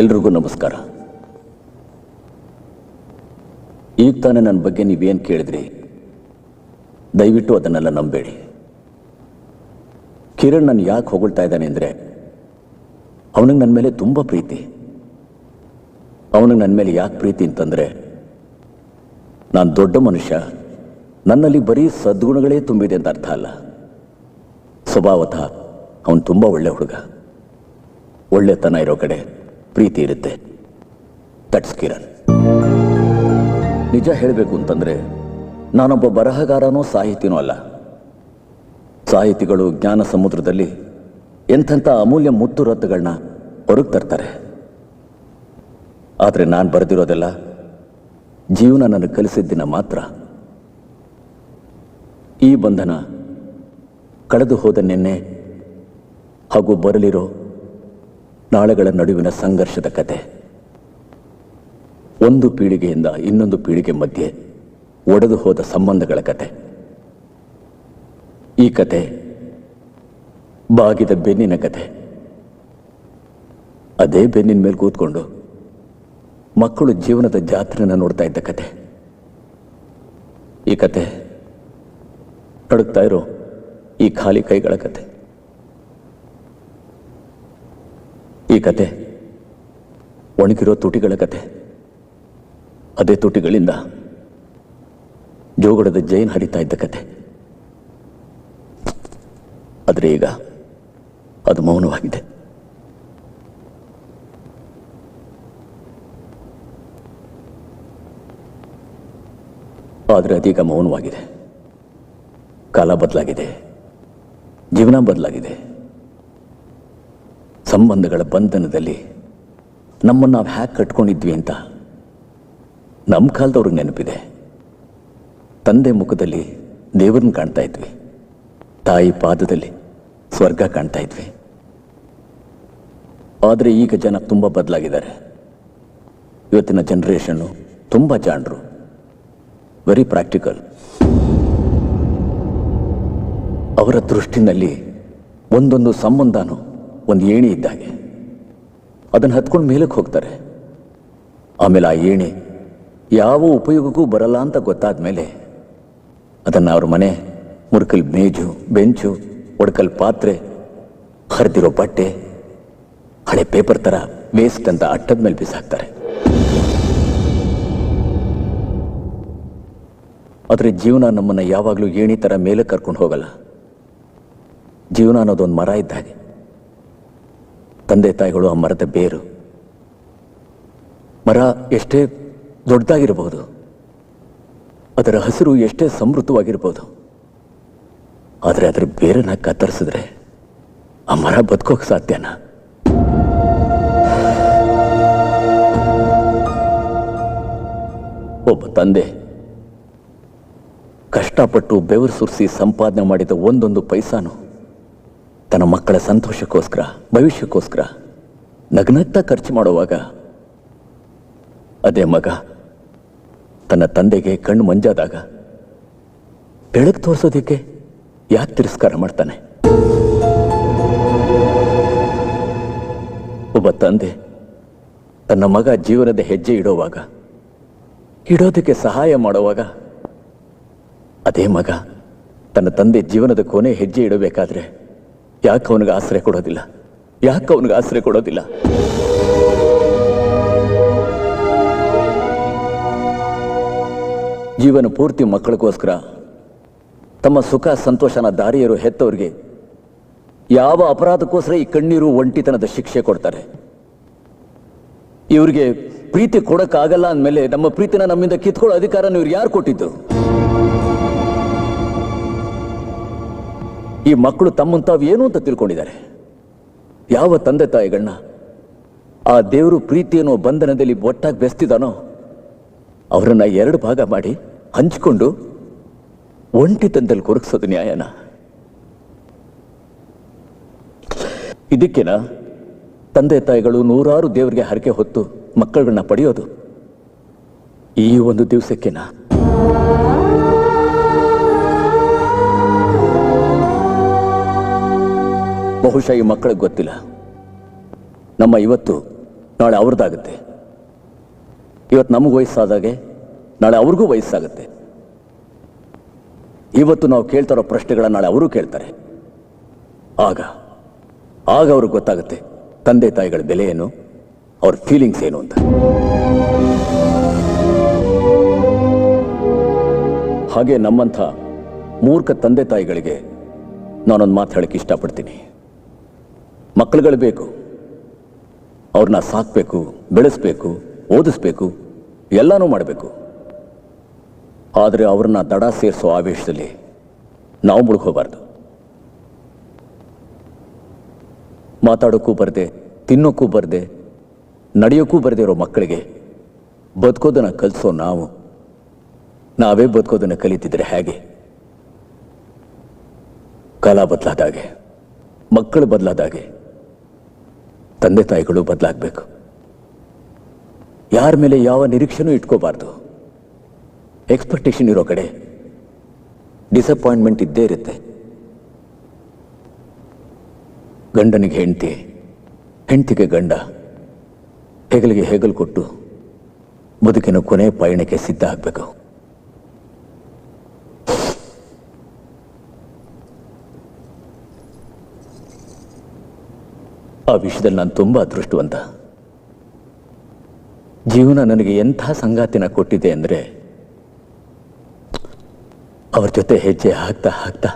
ಎಲ್ರಿಗೂ ನಮಸ್ಕಾರ. ಈಗ ತಾನೇ ನನ್ನ ಬಗ್ಗೆ ನೀವೇನು ಕೇಳಿದ್ರಿ? ದಯವಿಟ್ಟು ಅದನ್ನೆಲ್ಲ ನಂಬೇಡಿ. ಕಿರಣ್ ನನ್ನ ಯಾಕೆ ಹೊಗಳ್ತಾ ಇದ್ದಾನೆ ಅಂದರೆ, ಅವನಿಗೆ ನನ್ನ ಮೇಲೆ ತುಂಬ ಪ್ರೀತಿ. ಅವನಿಗೆ ನನ್ನ ಮೇಲೆ ಯಾಕೆ ಪ್ರೀತಿ ಅಂತಂದರೆ, ನಾನು ದೊಡ್ಡ ಮನುಷ್ಯ, ನನ್ನಲ್ಲಿ ಬರೀ ಸದ್ಗುಣಗಳೇ ತುಂಬಿದೆ ಅಂತ ಅರ್ಥ ಅಲ್ಲ. ಸ್ವಭಾವತಃ ಅವನು ತುಂಬ ಒಳ್ಳೆ ಹುಡುಗ. ಒಳ್ಳೆತನ ಇರೋ ಕಡೆ ಪ್ರೀತಿ ಇರುತ್ತೆ. ದಟ್ಸ್ ಕಿರಣ್ ನಿಜ ಹೇಳಬೇಕು ಅಂತಂದ್ರೆ, ನಾನೊಬ್ಬ ಬರಹಗಾರನೋ ಸಾಹಿತಿನೂ ಅಲ್ಲ. ಸಾಹಿತಿಗಳು ಜ್ಞಾನ ಸಮುದ್ರದಲ್ಲಿ ಎಂಥೆಂಥ ಅಮೂಲ್ಯ ಮುತ್ತು ರತ್ತುಗಳನ್ನ ಹೊರಗೆ ತರ್ತಾರೆ. ಆದರೆ ನಾನು ಬರೆದಿರೋದೆಲ್ಲ ಜೀವನ ನನಗೆ ಕಲಿಸಿದ್ದಿನ ಮಾತ್ರ. ಈ ಬಂಧನ ಕಳೆದು ಹೋದ ನಿನ್ನೆ ಹಾಗೂ ಬರಲಿರೋ ನಾಳೆಗಳ ನಡುವಿನ ಸಂಘರ್ಷದ ಕತೆ. ಒಂದು ಪೀಳಿಗೆಯಿಂದ ಇನ್ನೊಂದು ಪೀಳಿಗೆ ಮಧ್ಯೆ ಒಡೆದು ಹೋದ ಸಂಬಂಧಗಳ ಕತೆ. ಈ ಕತೆ ಬಾಗಿದ ಬೆನ್ನಿನ ಕತೆ. ಅದೇ ಬೆನ್ನಿನ ಮೇಲೆ ಕೂತ್ಕೊಂಡು ಮಕ್ಕಳು ಜೀವನದ ಜಾತ್ರೆನ ನೋಡ್ತಾ ಇದ್ದ ಕತೆ. ಈ ಕತೆ ನಡುಕ್ತಾ ಇರೋ ಈ ಖಾಲಿ ಕೈಗಳ ಕತೆ. ಈ ಕತೆ ಒಣಗಿರೋ ತುಟಿಗಳ ಕತೆ. ಅದೇ ತುಟಿಗಳಿಂದ ಜೋಗಡದ ಜೈನ್ ಹರಿತಾ ಇದ್ದ ಕತೆ. ಆದರೆ ಈಗ ಅದು ಮೌನವಾಗಿದೆ. ಆದರೆ ಅದೀಗ ಮೌನವಾಗಿದೆ. ಕಾಲ ಬದಲಾಗಿದೆ. ಜೀವನ ಬದಲಾಗಿದೆ. ಸಂಬಂಧಗಳ ಬಂಧನದಲ್ಲಿ ನಮ್ಮನ್ನು ನಾವು ಹ್ಯಾಕ್ ಕಟ್ಕೊಂಡಿದ್ವಿ ಅಂತ ನಮ್ಮ ಕಾಲದವ್ರಿಗೆ ನೆನಪಿದೆ. ತಂದೆ ಮುಖದಲ್ಲಿ ದೇವರನ್ನ ಕಾಣ್ತಾ ಇದ್ವಿ. ತಾಯಿ ಪಾದದಲ್ಲಿ ಸ್ವರ್ಗ ಕಾಣ್ತಾ ಇದ್ವಿ. ಆದರೆ ಈಗ ಜನ ತುಂಬ ಬದಲಾಗಿದ್ದಾರೆ. ಇವತ್ತಿನ ಜನ್ರೇಷನ್ನು ತುಂಬ ಜಾಣರು. ವೆರಿ ಪ್ರಾಕ್ಟಿಕಲ್ ಅವರ ದೃಷ್ಟಿನಲ್ಲಿ ಒಂದೊಂದು ಸಂಬಂಧನೂ ಒಂದು ಏಣಿ ಇದ್ದಾಗೆ ಅದನ್ನು ಹತ್ಕೊಂಡು ಮೇಲಕ್ಕೆ ಹೋಗ್ತಾರೆ. ಆಮೇಲೆ ಆ ಏಣಿ ಯಾವ ಉಪಯೋಗಕ್ಕೂ ಬರಲ್ಲ ಅಂತ ಗೊತ್ತಾದ ಮೇಲೆ ಅದನ್ನು ಅವ್ರ ಮನೆ, ಮುರುಕಲ್ ಮೇಜು, ಬೆಂಚು, ಒಡ್ಕಲ್ ಪಾತ್ರೆ, ಹರಿದಿರೋ ಬಟ್ಟೆ, ಹಳೆ ಪೇಪರ್ ಥರ ವೇಸ್ಟ್ ಅಂತ ಅಟ್ಟದ ಮೇಲೆ ಬಿಸಾಕ್ತಾರೆ. ಆದರೆ ಜೀವನ ನಮ್ಮನ್ನು ಯಾವಾಗಲೂ ಏಣಿ ಥರ ಮೇಲೆ ಕರ್ಕೊಂಡು ಹೋಗಲ್ಲ. ಜೀವನ ಅನ್ನೋದೊಂದು ಮರ ಇದ್ದ ಹಾಗೆ. ತಂದೆ ತಾಯಿಗಳು ಆ ಮರದ ಬೇರು. ಮರ ಎಷ್ಟೇ ದೊಡ್ಡದಾಗಿರಬಹುದು, ಅದರ ಹಸಿರು ಎಷ್ಟೇ ಸಮೃದ್ಧವಾಗಿರ್ಬೋದು ಆದರೆ ಅದರ ಬೇರನ್ನ ಕತ್ತರಿಸಿದ್ರೆ ಆ ಮರ ಬದುಕೋಕೆ ಸಾಧ್ಯನಾ? ಒಬ್ಬ ತಂದೆ ಕಷ್ಟಪಟ್ಟು ಬೆವರು ಸುರಿಸಿ ಸಂಪಾದನೆ ಮಾಡಿದ ಒಂದೊಂದು ಪೈಸಾನು ತನ್ನ ಮಕ್ಕಳ ಸಂತೋಷಕ್ಕೋಸ್ಕರ, ಭವಿಷ್ಯಕ್ಕೋಸ್ಕರ ನಗ್ನಗ್ತಾ ಖರ್ಚು ಮಾಡುವಾಗ ಅದೇ ಮಗ ತನ್ನ ತಂದೆಗೆ ಕಣ್ಣು ಮಂಜಾದಾಗ ಬೆಳಕು ತೋರಿಸೋದಕ್ಕೆ ಯಾಕೆ ತಿರಸ್ಕಾರ ಮಾಡ್ತಾನೆ? ಒಬ್ಬ ತಂದೆ ತನ್ನ ಮಗ ಜೀವನದ ಹೆಜ್ಜೆ ಇಡೋವಾಗ, ಇಡೋದಕ್ಕೆ ಸಹಾಯ ಮಾಡುವಾಗ ಅದೇ ಮಗ ತನ್ನ ತಂದೆ ಜೀವನದ ಕೊನೆ ಹೆಜ್ಜೆ ಇಡಬೇಕಾದ್ರೆ ಯಾಕೆ ಅವನಿಗೆ ಆಶ್ರಯ ಕೊಡೋದಿಲ್ಲ? ಯಾಕೆ ಅವನಿಗೆ ಆಶ್ರಯ ಕೊಡೋದಿಲ್ಲ? ಜೀವನ ಪೂರ್ತಿ ಮಕ್ಕಳಿಗೋಸ್ಕರ, ತಮ್ಮ ಸುಖ ಸಂತೋಷನ ದಾರಿಯರು ಹೆತ್ತವರಿಗೆ ಯಾವ ಅಪರಾಧಕ್ಕೋಸ್ಕರ ಈ ಕಣ್ಣೀರು ಒಂಟಿತನದ ಶಿಕ್ಷೆ ಕೊಡ್ತಾರೆ? ಇವರಿಗೆ ಪ್ರೀತಿ ಕೊಡೋಕ್ಕಾಗಲ್ಲ ಅಂದಮೇಲೆ ನಮ್ಮ ಪ್ರೀತಿನ ನಮ್ಮಿಂದ ಕಿತ್ಕೊಳ್ಳೋ ಅಧಿಕಾರನ ಇವ್ರು ಯಾರು ಕೊಟ್ಟಿದ್ದು? ಈ ಮಕ್ಕಳು ತಮ್ಮನ್ನು ತಾವು ಏನು ಅಂತ ತಿಳ್ಕೊಂಡಿದ್ದಾರೆ? ಯಾವ ತಂದೆ ತಾಯಿಗಳನ್ನ ಆ ದೇವರು ಪ್ರೀತಿ ಅನ್ನೋ ಬಂಧನದಲ್ಲಿ ಒಟ್ಟಾಗಿ ಬೆಸ್ತಿದಾನೋ, ಅವರನ್ನ ಎರಡು ಭಾಗ ಮಾಡಿ ಹಂಚಿಕೊಂಡು ಒಂಟಿತನದಲ್ಲಿ ಕೊರಗಿಸೋದು ನ್ಯಾಯನ? ಇದಕ್ಕಿನ ತಂದೆ ತಾಯಿಗಳು ನೂರಾರು ದೇವರಿಗೆ ಹರಕೆ ಹೊತ್ತು ಮಕ್ಕಳನ್ನ ಪಡೆಯೋದು ಈ ಒಂದು ದಿವಸಕ್ಕೆನಾ? ಬಹುಶಃ ಈ ಮಕ್ಕಳಿಗೆ ಗೊತ್ತಿಲ್ಲ. ನಮ್ಮ ಇವತ್ತು ನಾಳೆ ಅವ್ರದ್ದಾಗುತ್ತೆ. ಇವತ್ತು ನಮಗೆ ವಯಸ್ಸಾದಾಗೆ ನಾಳೆ ಅವ್ರಿಗೂ ವಯಸ್ಸಾಗುತ್ತೆ. ಇವತ್ತು ನಾವು ಕೇಳ್ತಾರೋ ಪ್ರಶ್ನೆಗಳನ್ನ ನಾಳೆ ಅವರು ಕೇಳ್ತಾರೆ. ಆಗ ಆಗ ಅವ್ರಿಗೆ ಗೊತ್ತಾಗುತ್ತೆ ತಂದೆ ತಾಯಿಗಳ ಬೆಲೆ ಏನು ಅವ್ರ ಫೀಲಿಂಗ್ಸ್ ಏನು ಅಂತ. ಹಾಗೆ ನಮ್ಮಂಥ ಮೂರ್ಖ ತಂದೆ ತಾಯಿಗಳಿಗೆ ನಾನೊಂದು ಮಾತು ಹೇಳಕ್ಕೆ ಇಷ್ಟಪಡ್ತೀನಿ. ಮಕ್ಕಳುಗಳು ಬೇಕು ಅವ್ರನ್ನ ಸಾಕಬೇಕು, ಬೆಳೆಸ್ಬೇಕು, ಓದಿಸ್ಬೇಕು, ಎಲ್ಲನೂ ಮಾಡಬೇಕು. ಆದರೆ ಅವ್ರನ್ನ ದಡ ಸೇರಿಸೋ ಆವೇಶದಲ್ಲಿ ನಾವು ಮುಳುಗೋಬಾರ್ದು ಮಾತಾಡೋಕ್ಕೂ ಬರದೆ, ತಿನ್ನೋಕ್ಕೂ ಬರದೆ, ನಡೆಯೋಕ್ಕೂ ಬರದೇ ಇರೋ ಮಕ್ಕಳಿಗೆ ಬದುಕೋದನ್ನು ಕಲಿಸೋ ನಾವು, ನಾವೇ ಬದುಕೋದನ್ನು ಕಲಿತಿದ್ರೆ ಹೇಗೆ? ಕಾಲ ಬದಲಾದಾಗೆ ಮಕ್ಕಳು ಬದಲಾದಾಗೆ ತಂದೆ ತಾಯಿಗಳು ಬದಲಾಗಬೇಕು. ಯಾರ ಮೇಲೆ ಯಾವ ನಿರೀಕ್ಷೆನೂ ಇಟ್ಕೋಬಾರ್ದು. ಎಕ್ಸ್ಪೆಕ್ಟೇಷನ್ ಇರೋ ಕಡೆ ಡಿಸಪಾಯಿಂಟ್ಮೆಂಟ್ ಇದ್ದೇ ಇರುತ್ತೆ. ಗಂಡನಿಗೆ ಹೆಂಡತಿ, ಹೆಂಡತಿಗೆ ಗಂಡ, ಹೆಗಲಿಗೆ ಹೆಗಲು ಕೊಟ್ಟು ಬದುಕಿನ ಕೊನೆ ಪಯಣಕ್ಕೆ ಸಿದ್ಧ ಆಗಬೇಕು. ಆ ವಿಷಯದಲ್ಲಿ ನಾನು ತುಂಬ ಅದೃಷ್ಟವಂತ. ಜೀವನ ನನಗೆ ಎಂಥ ಸಂಗಾತಿನ ಕೊಟ್ಟಿದೆ ಅಂದರೆ, ಅವ್ರ ಜೊತೆ ಹೆಜ್ಜೆ ಹಾಕ್ತಾ ಹಾಕ್ತಾ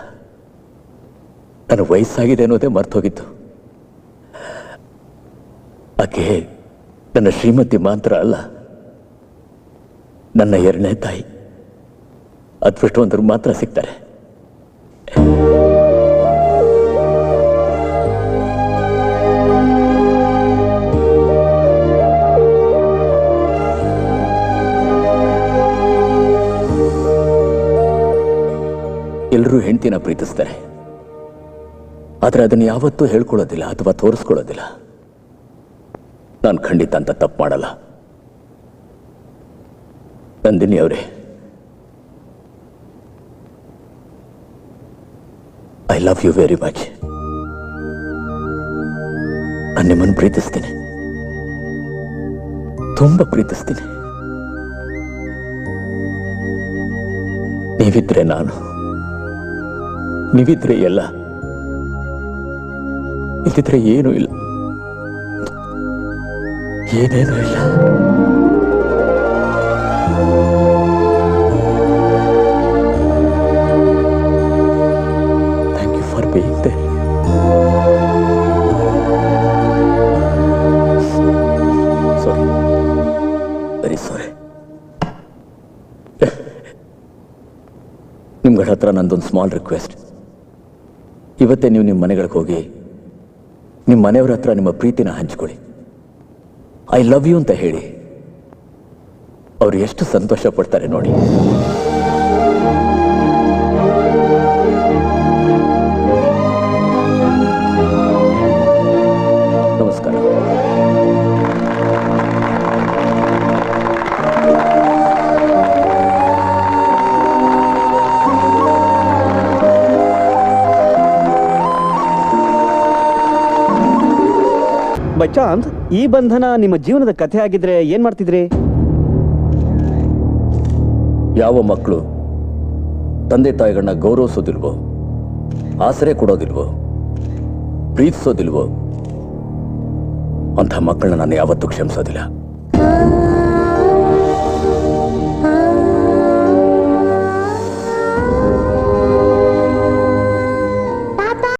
ನನ್ನ ವಯಸ್ಸಾಗಿದೆ ಅನ್ನೋದೇ ಮರ್ತೋಗಿತ್ತು. ಆಕೆ ನನ್ನ ಶ್ರೀಮತಿ ಮಾತ್ರ ಅಲ್ಲ, ನನ್ನ ಎರಡನೇ ತಾಯಿ. ಅದೃಷ್ಟವಂತರು ಮಾತ್ರ ಸಿಗ್ತಾರೆ. ಎಲ್ಲರೂ ಹೆಂಡತಿನ ಪ್ರೀತಿಸ್ತಾರೆ. ಆದರೆ ಅದನ್ನು ಯಾವತ್ತೂ ಹೇಳ್ಕೊಳ್ಳೋದಿಲ್ಲ ಅಥವಾ ತೋರಿಸ್ಕೊಳ್ಳೋದಿಲ್ಲ. ನಾನು ಖಂಡಿತ ಅಂತ ತಪ್ಪು ಮಾಡಲ್ಲ. ನಂದಿನಿ ಅವರೇ. I love you very much ನಾನು ನಿಮ್ಮನ್ನು ಪ್ರೀತಿಸ್ತೀನಿ. ತುಂಬ ಪ್ರೀತಿಸ್ತೀನಿ. ನೀವಿದ್ರೆ ನಾನು. ನೀವಿದ್ರೆ ಎಲ್ಲ ಇದ್ದಿದ್ರೆ ಏನೂ ಇಲ್ಲ. ಏನೇನೂ ಇಲ್ಲ. Thank you for being there sorry very sorry ನಿಮ್ಗಳ ಹತ್ರ ನಂದೊಂದು ಸ್ಮಾಲ್ ರಿಕ್ವೆಸ್ಟ್ ಇವತ್ತೇ ನೀವು ನಿಮ್ಮ ಮನೆಗಳಿಗೆ ಹೋಗಿ, ನಿಮ್ಮ ಮನೆಯವರ ಹತ್ರ ನಿಮ್ಮ ಪ್ರೀತಿನ ಹಂಚ್ಕೊಳ್ಳಿ. ಐ ಲವ್ ಯು ಅಂತ ಹೇಳಿ, ಅವರು ಎಷ್ಟು ಸಂತೋಷ ಪಡ್ತಾರೆ ನೋಡಿ. ಬಚಾಂತ್ ಈ ಬಂಧನ ನಿಮ್ಮ ಜೀವನದ ಕಥೆ ಆಗಿದ್ರೆ ಏನ್ ಮಾಡ್ತಿದ್ರಿ? ಯಾವ ಮಕ್ಕಳು? ತಂದೆ ತಾಯಿಗಳನ್ನ ಗೌರವಿಸೋದಿಲ್ವೋ? ಆಸರೆ ಕೊಡೋದಿಲ್ವೋ? ಪ್ರೀತಿಸೋದಿಲ್ವೋ? ಅಂಥ ಮಕ್ಕಳನ್ನ ನಾನು ಯಾವತ್ತೂ ಕ್ಷಮಿಸೋದಿಲ್ಲ.